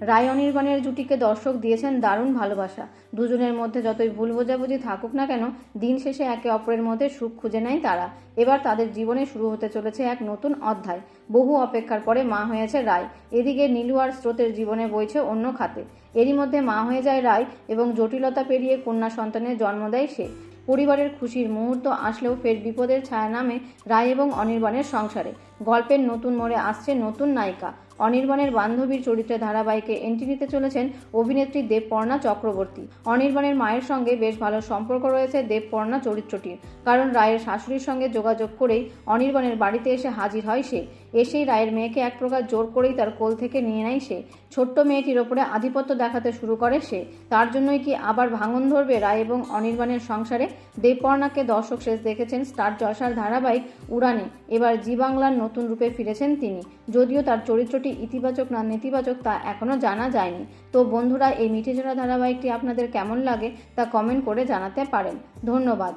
রায় অনির্বাণের জুটিকে দর্শক দিয়েছেন দারুণ ভালোবাসা। দুজনের মধ্যে যতই ভুল বোঝাবুঝি থাকুক না কেন, দিন শেষে একে অপরের মধ্যে সুখ খুঁজে নেয় তারা। এবার তাদের জীবনে শুরু হতে চলেছে এক নতুন অধ্যায়। বহু অপেক্ষার পরে মা হয়েছে রায়। এদিকে নীলু আর স্রোতের জীবনে বইছে অন্য খাতে। এরই মধ্যে মা হয়ে যায় রায় এবং জটিলতা পেরিয়ে কন্যা সন্তানের জন্ম দেয় সে। পরিবারের খুশির মুহূর্ত আসলেও ফের বিপদের ছায়া নামে রায় এবং অনির্বাণের সংসারে। গল্পের নতুন মোড়ে আসছে নতুন নায়িকা। অনির্বাণের বান্ধবীর চরিত্রে ধারাবাহিকে এন্ট্রি নিতে চলেছেন অভিনেত্রী দেবপর্ণা চক্রবর্তী। অনির্বাণের মায়ের সঙ্গে বেশ ভালো সম্পর্ক রয়েছে দেবপর্ণা চরিত্রটির। কারণ রায়ের শাশুড়ির সঙ্গে যোগাযোগ করেই অনির্বাণের বাড়িতে এসে হাজির হয় সে। এসেই রায়ের মেয়েকে এক প্রকার জোর করেই তার কোল থেকে নিয়ে নেয় সে। ছোট্ট মেয়েটির ওপরে আধিপত্য দেখাতে শুরু করে সে। তার জন্যই কি আবার ভাঙন ধরবে রায় এবং অনির্বাণের সংসারে? দেবপর্ণাকে দর্শক শেষ দেখেছেন স্টার জলসার ধারাবাহিক উড়ানে। এবার জি বাংলার নতুন রূপে ফিরেছেন তিনি। যদিও তার চরিত্রটি ইতিবাচক না নেতিবাচক তা এখনও জানা যায়নি। তো বন্ধুরা, এই মিঠেচড়া ধারাবাহিকটি আপনাদের কেমন লাগে তা কমেন্ট করে জানাতে পারেন। ধন্যবাদ।